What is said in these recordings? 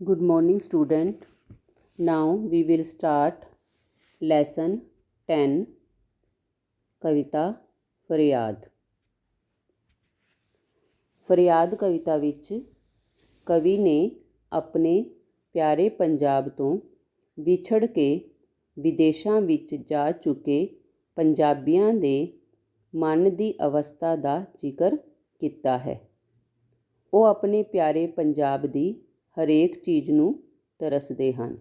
Good morning, student. Now we will start lesson 10 ਕਵਿਤਾ ਫਰਿਆਦ ਫਰਿਆਦ ਕਵਿਤਾ ਵਿੱਚ ਕਵੀ ਨੇ ਆਪਣੇ ਪਿਆਰੇ ਪੰਜਾਬ ਤੋਂ ਵਿਛੜ ਕੇ ਵਿਦੇਸ਼ਾਂ ਵਿੱਚ ਜਾ ਚੁੱਕੇ ਪੰਜਾਬੀਆਂ ਦੇ ਮਨ ਦੀ ਅਵਸਥਾ ਦਾ ਜ਼ਿਕਰ ਕੀਤਾ ਹੈ ਉਹ ਆਪਣੇ ਪਿਆਰੇ ਪੰਜਾਬ ਦੀ ਹਰੇਕ ਚੀਜ਼ ਨੂੰ ਤਰਸਦੇ ਹਨ।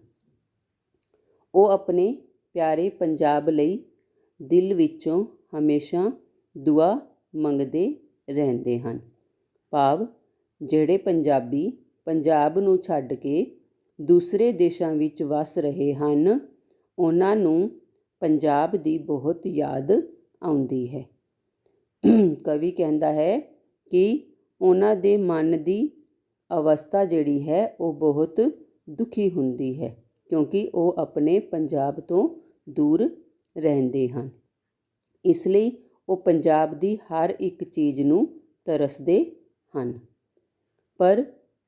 ਉਹ ਆਪਣੇ ਪਿਆਰੇ ਪੰਜਾਬ ਲਈ ਦਿਲ ਵਿੱਚੋਂ ਹਮੇਸ਼ਾ ਦੁਆ ਮੰਗਦੇ ਰਹਿੰਦੇ ਹਨ। ਭਾਵ ਜਿਹੜੇ ਪੰਜਾਬੀ ਪੰਜਾਬ ਨੂੰ ਛੱਡ ਕੇ ਦੂਸਰੇ ਦੇਸ਼ਾਂ ਵਿੱਚ ਵਸ ਰਹੇ ਹਨ, ਉਹਨਾਂ ਨੂੰ ਪੰਜਾਬ ਦੀ ਬਹੁਤ ਯਾਦ ਆਉਂਦੀ ਹੈ। ਕਵੀ ਕਹਿੰਦਾ ਹੈ ਕਿ ਉਹਨਾਂ ਦੇ ਮਨ ਦੀ ਅਵਸਥਾ ਜਿਹੜੀ ਹੈ, ਉਹ ਬਹੁਤ ਦੁਖੀ ਹੁੰਦੀ ਹੈ ਕਿਉਂਕਿ ਉਹ ਆਪਣੇ ਪੰਜਾਬ ਤੋਂ ਦੂਰ ਰਹਿੰਦੇ ਹਨ। ਇਸ ਲਈ ਉਹ ਪੰਜਾਬ ਦੀ ਹਰ ਇੱਕ ਚੀਜ਼ ਨੂੰ ਤਰਸਦੇ ਹਨ। ਪਰ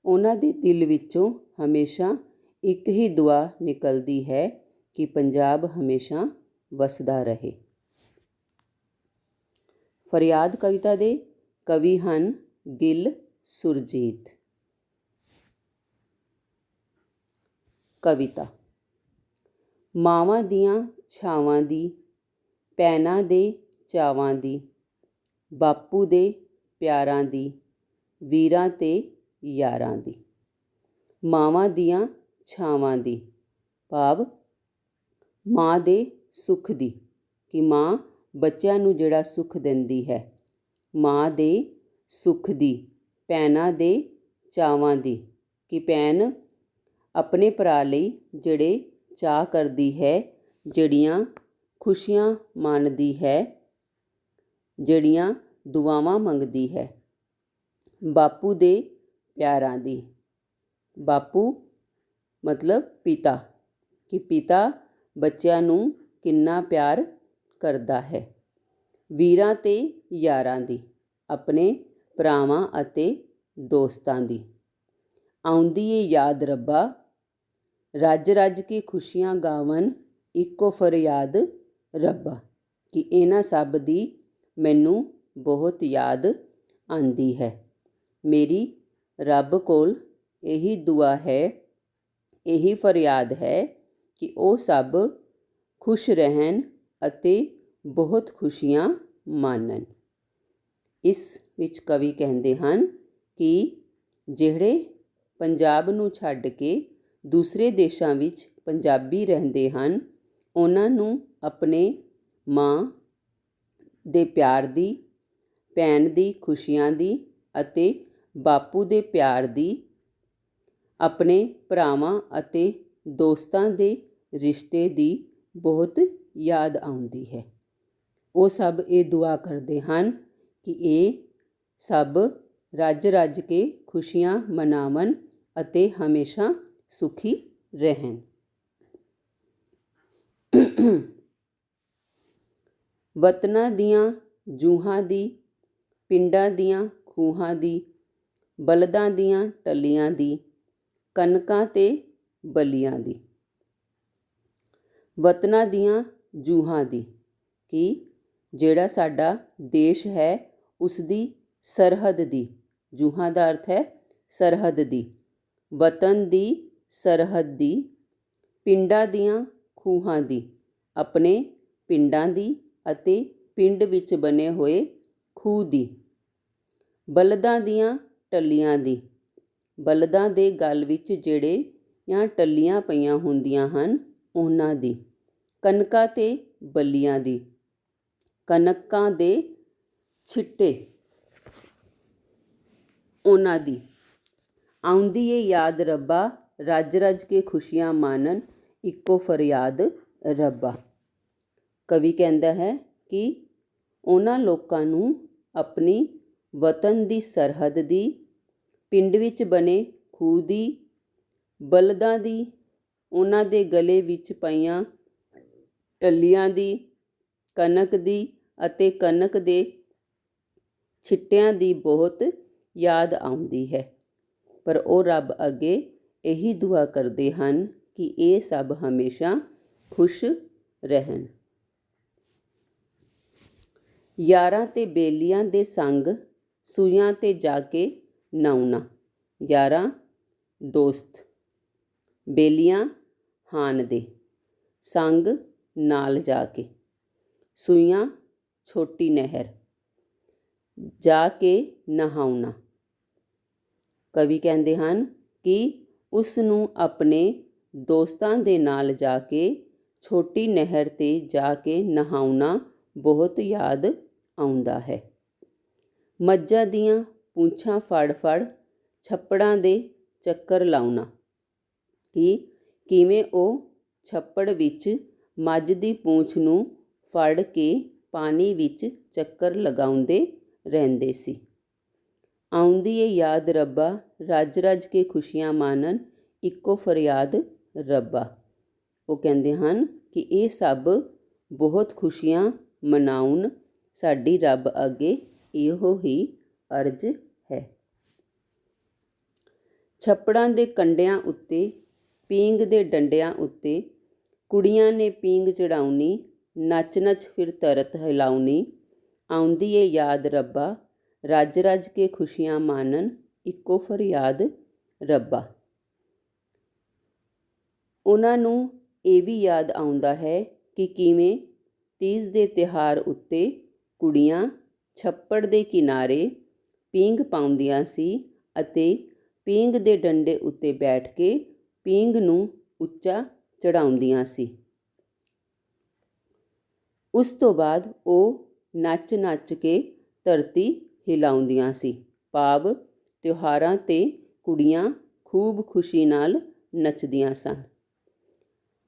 ਉਹਨਾਂ ਦੇ ਦਿਲ ਵਿੱਚੋਂ ਹਮੇਸ਼ਾ ਇੱਕ ਹੀ ਦੁਆ ਨਿਕਲਦੀ ਹੈ ਕਿ ਪੰਜਾਬ ਹਮੇਸ਼ਾ ਵਸਦਾ ਰਹੇ। ਫਰਿਆਦ ਕਵਿਤਾ ਦੇ ਕਵੀ ਹਨ ਗਿੱਲ ਸੁਰਜੀਤ। ਕਵਿਤਾ। ਮਾਵਾਂ ਦੀਆਂ ਛਾਵਾਂ ਦੀ ਪੈਣਾ ਦੇ ਚਾਵਾਂ ਦੀ, ਬਾਪੂ ਦੇ ਪਿਆਰਾਂ ਦੀ, ਵੀਰਾਂ ਤੇ ਯਾਰਾਂ ਦੀ। ਮਾਵਾਂ ਦੀਆਂ ਛਾਵਾਂ ਦੀ, ਭਾਵ ਮਾਂ ਦੇ ਸੁੱਖ ਦੀ, ਕਿ ਮਾਂ ਬੱਚਿਆਂ ਨੂੰ ਜਿਹੜਾ ਸੁੱਖ ਦਿੰਦੀ ਹੈ। ਮਾਂ ਦੇ ਸੁੱਖ ਦੀ ਭੈਣਾਂ ਦੇ ਚਾਵਾਂ ਦੀ, ਕਿ ਭੈਣ ਆਪਣੇ ਭਰਾ ਲਈ ਜਿਹੜੇ ਚਾਅ ਕਰਦੀ ਹੈ, ਜਿਹੜੀਆਂ ਖੁਸ਼ੀਆਂ ਮਾਣਦੀ ਹੈ, ਜਿਹੜੀਆਂ ਦੁਆਵਾਂ ਮੰਗਦੀ ਹੈ। ਬਾਪੂ ਦੇ ਪਿਆਰਾਂ ਦੀ। ਬਾਪੂ ਮਤਲਬ ਪਿਤਾ, ਕਿ ਪਿਤਾ ਬੱਚਿਆਂ ਨੂੰ ਕਿੰਨਾ ਪਿਆਰ ਕਰਦਾ ਹੈ। ਵੀਰਾਂ ਤੇ ਯਾਰਾਂ ਦੀ, ਆਪਣੇ ਭਰਾਵਾਂ ਅਤੇ ਦੋਸਤਾਂ ਦੀ। ਆਉਂਦੀ ਏ ਯਾਦ ਰੱਬਾ ਰੱਜ ਰੱਜ ਕੇ ਖੁਸ਼ੀਆਂ ਗਾਵਨ ਇੱਕੋ ਫਰਿਆਦ ਰੱਬਾ, ਕਿ ਇਹਨਾਂ ਸਭ ਦੀ ਮੈਨੂੰ ਬਹੁਤ ਯਾਦ ਆਂਦੀ ਹੈ। ਮੇਰੀ ਰੱਬ ਕੋਲ ਇਹੀ ਦੁਆ ਹੈ, ਇਹੀ ਫਰਿਆਦ ਹੈ ਕਿ ਉਹ ਸਭ ਖੁਸ਼ ਰਹਿਣ ਅਤੇ ਬਹੁਤ ਖੁਸ਼ੀਆਂ ਮਾਣਨ। ਇਸ ਵਿੱਚ ਕਵੀ ਕਹਿੰਦੇ ਹਨ ਕਿ ਜਿਹੜੇ ਪੰਜਾਬ ਨੂੰ ਛੱਡ ਕੇ ਦੂਸਰੇ ਦੇਸ਼ਾਂ ਵਿੱਚ ਪੰਜਾਬੀ ਰਹਿੰਦੇ ਹਨ, ਉਹਨਾਂ ਨੂੰ ਆਪਣੇ ਮਾਂ ਦੇ ਪਿਆਰ ਦੀ, ਭੈਣ ਦੀ ਖੁਸ਼ੀਆਂ ਦੀ ਅਤੇ ਬਾਪੂ ਦੇ ਪਿਆਰ ਦੀ, ਆਪਣੇ ਭਰਾਵਾਂ ਅਤੇ ਦੋਸਤਾਂ ਦੇ ਰਿਸ਼ਤੇ ਦੀ ਬਹੁਤ ਯਾਦ ਆਉਂਦੀ ਹੈ। ਉਹ ਸਭ ਇਹ ਦੁਆ ਕਰਦੇ ਹਨ ਕਿ ਇਹ ਸਭ ਰੱਜ ਰੱਜ ਕੇ ਖੁਸ਼ੀਆਂ ਮਨਾਵਣ ਅਤੇ ਹਮੇਸ਼ਾ ਸੁਖੀ ਰਹਿਣ। ਵਤਨਾਂ ਦੀਆਂ ਜੂਹਾਂ ਦੀ, ਪਿੰਡਾਂ ਦੀਆਂ ਖੂਹਾਂ ਦੀ, ਬਲਦਾਂ ਦੀਆਂ ਟੱਲੀਆਂ ਦੀ ਕਨਕਾਂ ਤੇ ਬਲੀਆਂ ਦੀ। ਵਤਨਾਂ ਦੀਆਂ ਜੂਹਾਂ ਦੀ ਕਿ ਜਿਹੜਾ ਸਾਡਾ ਦੇਸ਼ ਹੈ ਉਸ ਦੀ ਸਰਹੱਦ ਦੀ। ਜੂਹਾਂ ਦਾ ਅਰਥ ਹੈ ਸਰਹੱਦ ਦੀ। ਵਤਨ ਦੀ ਸਰਹੱਦ ਦੀ, ਪਿੰਡਾਂ ਦੀਆਂ ਖੂਹਾਂ ਦੀ, ਆਪਣੇ ਪਿੰਡਾਂ ਦੀ ਅਤੇ ਪਿੰਡ ਵਿੱਚ ਬਣੇ ਹੋਏ ਖੂਹ ਦੀ। ਬਲਦਾਂ ਦੀਆਂ ਟੱਲੀਆਂ ਦੀ। ਬਲਦਾਂ ਦੇ ਗਲ ਵਿੱਚ ਜਿਹੜੇ ਜਾਂ ਟੱਲੀਆਂ ਪਈਆਂ ਹੁੰਦੀਆਂ ਹਨ, ਉਹਨਾਂ ਦੀ। ਕਨਕਾਂ ਤੇ ਬੱਲੀਆਂ ਦੀ। ਕਨਕਾਂ ਦੇ ਛਿੱਟੇ। ਉਹਨਾਂ ਦੀ। ਆਉਂਦੀ ਏ ਯਾਦ ਰੱਬਾ ਰੱਜ ਰੱਜ ਕੇ ਖੁਸ਼ੀਆਂ ਮਾਣਨ ਇੱਕੋ ਫਰਿਆਦ ਰੱਬਾ। ਕਵੀ ਕਹਿੰਦਾ ਹੈ ਕਿ ਉਹਨਾਂ ਲੋਕਾਂ ਨੂੰ ਆਪਣੀ ਵਤਨ ਦੀ ਸਰਹੱਦ ਦੀ, ਪਿੰਡ ਵਿੱਚ ਬਣੇ ਖੂਹ ਦੀ, ਬਲਦਾਂ ਦੀ, ਉਹਨਾਂ ਦੇ ਗਲੇ ਵਿੱਚ ਪਈਆਂ ਟੱਲੀਆਂ ਦੀ, ਕਣਕ ਦੀ ਅਤੇ ਕਣਕ ਦੇ ਛਿੱਟਿਆਂ ਦੀ ਬਹੁਤ ਯਾਦ ਆਉਂਦੀ ਹੈ। ਪਰ ਉਹ ਰੱਬ ਅੱਗੇ ਇਹੀ ਦੁਆ ਕਰਦੇ ਹਨ ਕਿ ਇਹ ਸਭ ਹਮੇਸ਼ਾ ਖੁਸ਼ ਰਹਿਣ। ਯਾਰਾਂ ਤੇ ਬੇਲੀਆਂ ਦੇ ਸੰਗ, ਸੂਈਆਂ ਤੇ ਜਾ ਕੇ ਨਾਉਣਾ। ਯਾਰਾਂ, ਦੋਸਤ। ਬੇਲੀਆਂ, ਹਾਨ ਦੇ। ਸੰਗ, ਨਾਲ ਜਾ ਕੇ। ਸੂਈਆਂ, ਛੋਟੀ ਨਹਿਰ। ਜਾ ਕੇ ਨਹਾਉਣਾ। ਕਵੀ ਕਹਿੰਦੇ ਹਨ ਕਿ ਉਸ ਨੂੰ ਆਪਣੇ ਦੋਸਤਾਂ ਦੇ ਨਾਲ ਜਾ ਕੇ, ਛੋਟੀ ਨਹਿਰ ਤੇ ਜਾ ਕੇ ਨਹਾਉਣਾ ਬਹੁਤ ਯਾਦ ਆਉਂਦਾ ਹੈ। ਮੱਝਾਂ ਦੀਆਂ ਪੂੰਛਾਂ ਫੜ ਫੜ ਛੱਪੜਾਂ ਦੇ ਚੱਕਰ ਲਾਉਣਾ। ਕਿ ਕਿਵੇਂ ਉਹ ਛੱਪੜ ਵਿੱਚ ਮੱਝ ਦੀ ਪੂੰਛ ਨੂੰ ਫੜ ਕੇ ਪਾਣੀ ਵਿੱਚ ਚੱਕਰ ਲਗਾਉਂਦੇ ਰਹਿੰਦੇ ਸੀ? ਆਉਂਦੀ ਏ ਯਾਦ ਰੱਬਾ, ਰੱਜ ਰੱਜ ਕੇ ਖੁਸ਼ੀਆਂ ਮਾਣਨ ਇੱਕੋ ਫਰਿਆਦ ਰੱਬਾ। ਉਹ ਕਹਿੰਦੇ ਹਨ ਕਿ ਇਹ ਸਭ ਬਹੁਤ ਖੁਸ਼ੀਆਂ ਮਨਾਉਣ ਸਾਡੀ ਰੱਬ ਅੱਗੇ ਇਹੋ ਹੀ ਅਰਜ਼ ਹੈ। ਛੱਪੜਾਂ ਦੇ ਕੰਡਿਆਂ ਉੱਤੇ ਪੀਂਗ ਦੇ ਡੰਡਿਆਂ ਉੱਤੇ, ਕੁੜੀਆਂ ਨੇ ਪੀਂਗ ਚੜਾਉਣੀ ਨੱਚ ਨੱਚ ਫਿਰ ਤਰਤ ਹਿਲਾਉਣੀ ਆਉਂਦੀ ਏ ਯਾਦ ਰੱਬਾ ਰੱਜ ਰੱਜ ਕੇ ਖੁਸ਼ੀਆਂ ਮਾਣਨ ਇੱਕੋ ਫਰਿਆਦ ਰੱਬਾ। ਉਹਨਾਂ ਨੂੰ ਇਹ ਵੀ ਯਾਦ ਆਉਂਦਾ ਹੈ ਕਿ ਕਿਵੇਂ ਤੀਜ ਦੇ ਤਿਹਾਰ ਉੱਤੇ ਕੁੜੀਆਂ ਛੱਪੜ ਦੇ ਕਿਨਾਰੇ ਪੀਂਘ ਪਾਉਂਦੀਆਂ ਸੀ ਅਤੇ ਪੀਂਘ ਦੇ ਡੰਡੇ ਉੱਤੇ ਬੈਠ ਕੇ ਪੀਂਘ ਨੂੰ ਉੱਚਾ ਚੜਾਉਂਦੀਆਂ ਸੀ। ਉਸ ਤੋਂ ਬਾਅਦ ਉਹ ਨੱਚ ਨੱਚ ਕੇ ਧਰਤੀ ਹਿਲਾਉਂਦੀਆਂ ਸੀ। ਭਾਵ ਤਿਉਹਾਰਾਂ ਤੇ ਕੁੜੀਆਂ ਖੂਬ ਖੁਸ਼ੀ ਨਾਲ ਨੱਚਦੀਆਂ ਸਨ।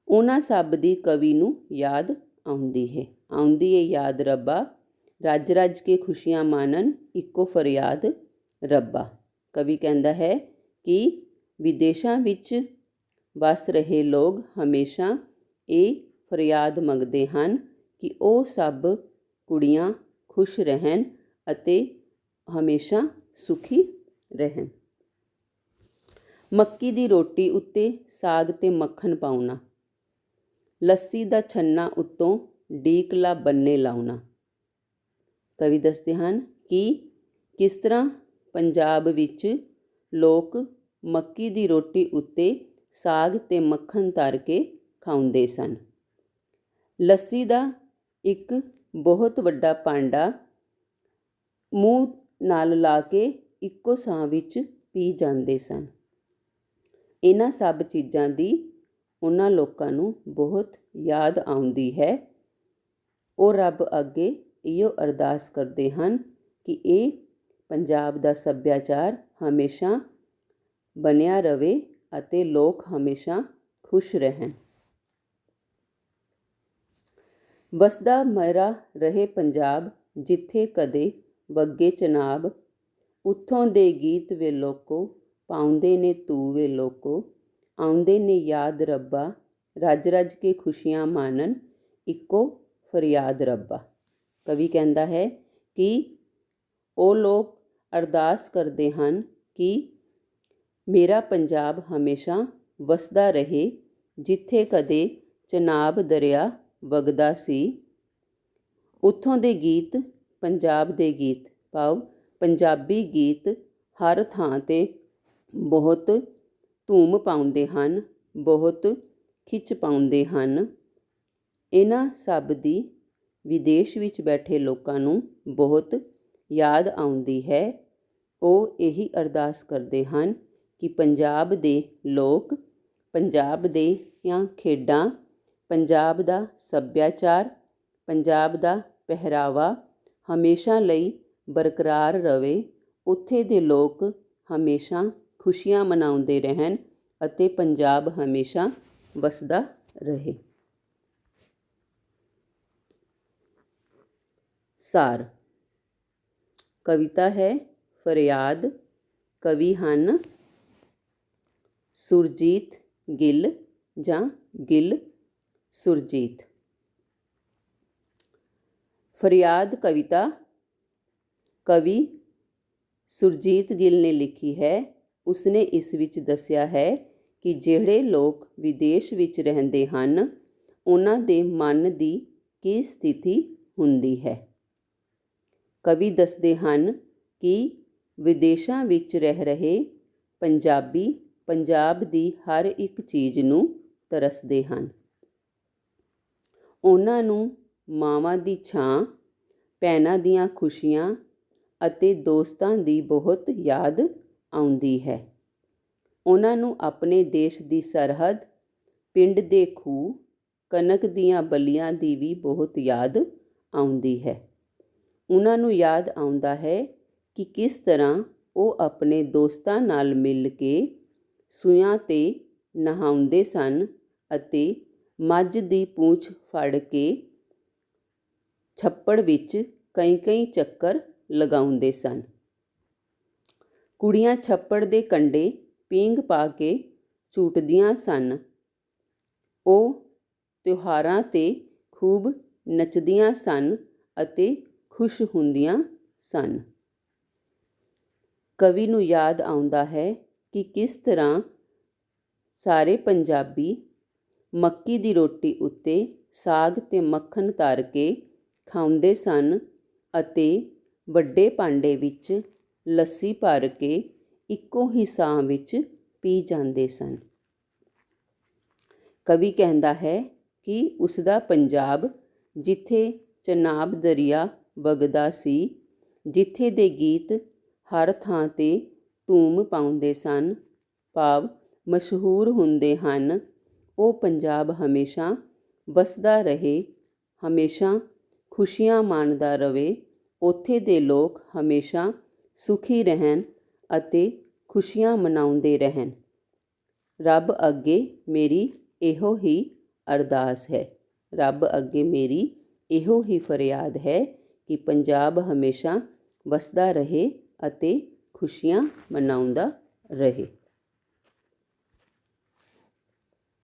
ਉਹਨਾਂ ਸਭ ਦੀ ਕਵੀ ਨੂੰ ਯਾਦ ਆਉਂਦੀ ਹੈ। ਆਉਂਦੀ ਹੈ ਯਾਦ ਰੱਬਾ, ਰੱਜ ਰੱਜ ਕੇ ਖੁਸ਼ੀਆਂ ਮਾਣਨ ਇੱਕੋ ਫਰਿਆਦ ਰੱਬਾ। ਕਵੀ ਕਹਿੰਦਾ ਹੈ ਕਿ ਵਿਦੇਸ਼ਾਂ ਵਿੱਚ ਵਸ ਰਹੇ ਲੋਕ ਹਮੇਸ਼ਾ ਇਹ ਫਰਿਆਦ ਮੰਗਦੇ ਹਨ ਕਿ ਉਹ ਸਭ ਕੁੜੀਆਂ ਖੁਸ਼ ਰਹਿਣ ਅਤੇ ਹਮੇਸ਼ਾ ਸੁਖੀ ਰਹਿਣ। ਮੱਕੀ ਦੀ ਰੋਟੀ ਉੱਤੇ ਸਾਗ ਤੇ ਮੱਖਣ ਪਾਉਣਾ। ਲੱਸੀ ਦਾ ਛੰਨਾ ਉੱਤੋਂ ਡੀਕਲਾ ਬੰਨੇ ਲਾਉਣਾ। ਕਵੀ ਦੱਸਦੇ ਹਨ ਕਿ ਕਿਸ ਤਰ੍ਹਾਂ ਪੰਜਾਬ ਵਿੱਚ ਲੋਕ ਮੱਕੀ ਦੀ ਰੋਟੀ ਉੱਤੇ ਸਾਗ ਤੇ ਮੱਖਣ ਧਰ ਕੇ ਖਾਉਂਦੇ ਸਨ। ਲੱਸੀ ਦਾ ਇੱਕ ਬਹੁਤ ਵੱਡਾ ਪਾਂਡਾ ਮੂੰਹ ਨਾਲ ਲਾ ਕੇ ਇੱਕੋ ਸਾਹ ਵਿੱਚ ਪੀ ਜਾਂਦੇ ਸਨ। ਇਹਨਾਂ ਸਭ ਚੀਜ਼ਾਂ ਦੀ ਉਹਨਾਂ ਲੋਕਾਂ ਨੂੰ ਬਹੁਤ ਯਾਦ ਆਉਂਦੀ ਹੈ। ਉਹ ਰੱਬ ਅੱਗੇ ਇਹੋ ਅਰਦਾਸ ਕਰਦੇ ਹਨ ਕਿ ਇਹ ਪੰਜਾਬ ਦਾ ਸੱਭਿਆਚਾਰ ਹਮੇਸ਼ਾ ਬਣਿਆ ਰਵੇ ਅਤੇ ਲੋਕ ਹਮੇਸ਼ਾ ਖੁਸ਼ ਰਹਿਣ। ਵਸਦਾ ਮਰਾ ਰਹੇ ਪੰਜਾਬ ਜਿੱਥੇ ਕਦੇ ਵੱਗੇ ਚਨਾਬ, ਉੱਥੋਂ ਦੇ ਗੀਤ ਵੇ ਲੋਕੋ, ਪਾਉਂਦੇ ਨੇ ਤੂੰ ਵੇ ਲੋਕੋ, ਆਉਂਦੇ ਨੇ ਯਾਦ ਰੱਬਾ, ਰੱਜ ਰੱਜ ਕੇ ਖੁਸ਼ੀਆਂ ਮਾਣਨ, ਇੱਕੋ ਫਰਿਆਦ ਰੱਬਾ। ਕਵੀ ਕਹਿੰਦਾ ਹੈ ਕਿ ਉਹ ਲੋਕ ਅਰਦਾਸ ਕਰਦੇ ਹਨ ਕਿ ਮੇਰਾ ਪੰਜਾਬ ਹਮੇਸ਼ਾ ਵਸਦਾ ਰਹੇ, ਜਿੱਥੇ ਕਦੇ ਚਨਾਬ ਦਰਿਆ ਵਗਦਾ ਸੀ। ਉੱਥੋਂ ਦੇ ਗੀਤ ਪੰਜਾਬ ਦੇ ਗੀਤ। ਭਾਵ ਪੰਜਾਬੀ ਗੀਤ ਹਰ ਥਾਂ ਤੇ ਬਹੁਤ ਧੂਮ ਪਾਉਂਦੇ ਹਨ, ਬਹੁਤ ਖਿੱਚ ਪਾਉਂਦੇ ਹਨ। ਇਹਨਾਂ ਸਭ ਦੀ ਵਿਦੇਸ਼ ਵਿੱਚ ਬੈਠੇ ਲੋਕਾਂ ਨੂੰ ਬਹੁਤ ਯਾਦ ਆਉਂਦੀ ਹੈ। ਉਹ ਇਹੀ ਅਰਦਾਸ ਕਰਦੇ ਹਨ ਕਿ ਪੰਜਾਬ ਦੇ ਲੋਕ ਪੰਜਾਬ ਦੇ ਜਾਂ ਖੇਡਾਂ, ਪੰਜਾਬ ਦਾ ਸੱਭਿਆਚਾਰ, ਪੰਜਾਬ ਦਾ ਪਹਿਰਾਵਾ ਹਮੇਸ਼ਾ ਲਈ ਬਰਕਰਾਰ ਰਵੇ, ਉੱਥੇ ਦੇ ਲੋਕ ਹਮੇਸ਼ਾ ਖੁਸ਼ੀਆਂ ਮਨਾਉਂਦੇ ਰਹਿਣ ਅਤੇ ਪੰਜਾਬ ਹਮੇਸ਼ਾ ਵਸਦਾ ਰਹੇ। ਸਾਰ। ਕਵਿਤਾ ਹੈ, ਫਰਿਆਦ। ਕਵੀ ਹਨ, ਸੁਰਜੀਤ ਗਿੱਲ ਜਾਂ ਗਿੱਲ ਸੁਰਜੀਤ। ਫਰਿਆਦ ਕਵਿਤਾ ਕਵੀ ਸੁਰਜੀਤ ਗਿੱਲ ਨੇ ਲਿਖੀ ਹੈ। ਉਸਨੇ ਇਸ ਵਿੱਚ ਦੱਸਿਆ ਹੈ ਕਿ ਜਿਹੜੇ ਲੋਕ ਵਿਦੇਸ਼ ਵਿੱਚ ਰਹਿੰਦੇ ਹਨ, ਉਹਨਾਂ ਦੇ ਮਨ ਦੀ ਕੀ ਸਥਿਤੀ ਹੁੰਦੀ ਹੈ। ਕਵੀ ਦੱਸਦੇ ਹਨ ਕਿ ਵਿਦੇਸ਼ਾਂ ਵਿੱਚ ਰਹਿ ਰਹੇ ਪੰਜਾਬੀ ਪੰਜਾਬ ਦੀ ਹਰ ਇੱਕ ਚੀਜ਼ ਨੂੰ ਤਰਸਦੇ ਹਨ। ਉਹਨਾਂ ਨੂੰ ਮਾਵਾਂ ਦੀ ਛਾਂ, ਭੈਣਾਂ ਦੀਆਂ ਖੁਸ਼ੀਆਂ ਅਤੇ ਦੋਸਤਾਂ ਦੀ ਬਹੁਤ ਯਾਦ ਆਉਂਦੀ ਹੈ। ਉਹਨਾਂ ਨੂੰ ਆਪਣੇ ਦੇਸ਼ ਦੀ ਸਰਹੱਦ, ਪਿੰਡ ਦੇ ਖੂਹ, ਕਣਕ ਦੀਆਂ ਬਲੀਆਂ ਦੀ ਵੀ ਬਹੁਤ ਯਾਦ ਆਉਂਦੀ ਹੈ। ਉਹਨਾਂ ਨੂੰ ਯਾਦ ਆਉਂਦਾ ਹੈ ਕਿ ਕਿਸ ਤਰ੍ਹਾਂ ਉਹ ਆਪਣੇ ਦੋਸਤਾਂ ਨਾਲ ਮਿਲ ਕੇ ਸੂਆਂ 'ਤੇ ਨਹਾਉਂਦੇ ਸਨ ਅਤੇ ਮੱਝ ਦੀ ਪੂੰਛ ਫੜ ਕੇ ਛੱਪੜ ਵਿੱਚ ਕਈ ਕਈ ਚੱਕਰ ਲਗਾਉਂਦੇ ਸਨ। ਕੁੜੀਆਂ ਛੱਪੜ ਦੇ ਕੰਢੇ ਪੀਂਘ ਪਾ ਕੇ ਝੂਟਦੀਆਂ ਸਨ। ਉਹ ਤਿਉਹਾਰਾਂ 'ਤੇ ਖੂਬ ਨੱਚਦੀਆਂ ਸਨ ਅਤੇ ਖੁਸ਼ ਹੁੰਦੀਆਂ ਸਨ। ਕਵੀ ਨੂੰ ਯਾਦ ਆਉਂਦਾ ਹੈ ਕਿ ਕਿਸ ਤਰ੍ਹਾਂ ਸਾਰੇ ਪੰਜਾਬੀ ਮੱਕੀ ਦੀ ਰੋਟੀ ਉੱਤੇ ਸਾਗ ਤੇ ਮੱਖਣ ਧਰ ਕੇ ਖਾਂਦੇ ਸਨ ਅਤੇ ਵੱਡੇ ਭਾਂਡੇ ਵਿੱਚ ਲੱਸੀ ਭਰ ਕੇ ਇੱਕੋ ਹੀ ਸਾਹ ਵਿੱਚ ਪੀ ਜਾਂਦੇ ਸਨ। ਕਵੀ ਕਹਿੰਦਾ ਹੈ ਕਿ ਉਸ ਦਾ ਪੰਜਾਬ ਜਿੱਥੇ ਚਨਾਬ ਦਰਿਆ ਵਗਦਾ ਸੀ, ਜਿੱਥੇ ਦੇ ਗੀਤ ਹਰ ਥਾਂ ਤੇ ਧੂਮ ਪਾਉਂਦੇ ਸਨ, ਭਾਵ ਮਸ਼ਹੂਰ ਹੁੰਦੇ ਹਨ, ਉਹ ਪੰਜਾਬ ਹਮੇਸ਼ਾ ਵਸਦਾ ਰਹੇ, ਹਮੇਸ਼ਾ ਖੁਸ਼ੀਆਂ ਮਾਣਦਾ ਰਹੇ ਉੱਥੇ ਦੇ ਲੋਕ ਹਮੇਸ਼ਾ ਸੁਖੀ ਰਹਿਣ ਅਤੇ ਖੁਸ਼ੀਆਂ ਮਨਾਉਂਦੇ ਰਹਿਣ। ਰੱਬ ਅੱਗੇ ਮੇਰੀ ਇਹੋ ਹੀ ਅਰਦਾਸ ਹੈ। ਰੱਬ ਅੱਗੇ ਮੇਰੀ ਇਹੋ ਹੀ ਫਰਿਆਦ ਹੈ ਕਿ ਪੰਜਾਬ ਹਮੇਸ਼ਾ ਵਸਦਾ ਰਹੇ ਅਤੇ ਖੁਸ਼ੀਆਂ ਮਨਾਉਂਦਾ ਰਹੇ।